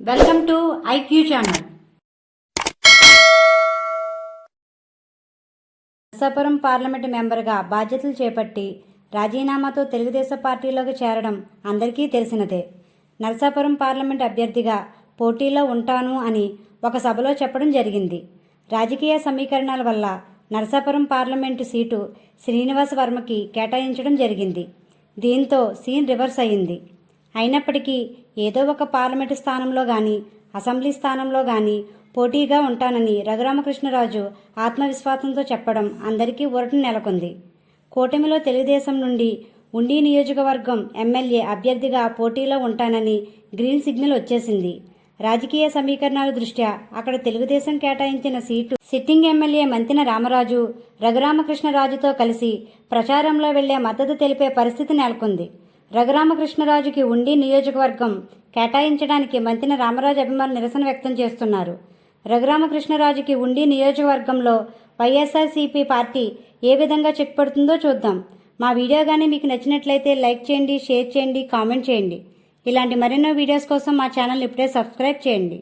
Welcome to IQ channel. Narsapuram parliament మెంబర్గా బాధ్యతలు చేపట్టి రాజీనామాతో తెలుగుదేశం పార్టీలోకి చేరడం అందరికీ తెలిసినదే. నర్సాపురం పార్లమెంట్ అభ్యర్థిగా పోటీలో ఉంటాను అని ఒక సభలో చెప్పడం జరిగింది. రాజకీయ సమీకరణాల వల్ల నరసాపురం పార్లమెంటు సీటు శ్రీనివాస్ వర్మకి కేటాయించడం జరిగింది. దీంతో సీన్ రివర్స్ అయింది. అయినప్పటికీ ఏదో ఒక పార్లమెంటు స్థానంలో కానీ అసెంబ్లీ స్థానంలో కానీ పోటీగా ఉంటానని రఘురామకృష్ణరాజు ఆత్మవిశ్వాసంతో చెప్పడం అందరికీ ఊరటం నెలకొంది. కూటమిలో తెలుగుదేశం నుండి ఉండి నియోజకవర్గం ఎమ్మెల్యే అభ్యర్థిగా పోటీలో ఉంటానని గ్రీన్ సిగ్నల్ వచ్చేసింది. రాజకీయ సమీకరణాల దృష్ట్యా అక్కడ తెలుగుదేశం కేటాయించిన seat sitting MLA Mantena Ramaraju రఘురామకృష్ణరాజుతో కలిసి ప్రచారంలో వెళ్ళే మద్దతు తెలిపే పరిస్థితి నెలకొంది. రఘురామకృష్ణరాజుకి ఉండి నియోజకవర్గం కేటాయించడానికి మంతిన రామరాజు అభిమానులు నిరసన వ్యక్తం చేస్తున్నారు. రఘురామకృష్ణరాజుకి ఉండి నియోజకవర్గంలో వైఎస్ఆర్సీపీ పార్టీ ఏ విధంగా చెక్ పడుతుందో చూద్దాం. మా వీడియో కానీ మీకు నచ్చినట్లయితే లైక్ చేయండి షేర్ చేయండి కామెంట్ చేయండి. ఇలాంటి మరెన్నో వీడియోస్ కోసం మా ఛానల్ ఇప్పుడే సబ్స్క్రైబ్ చేయండి.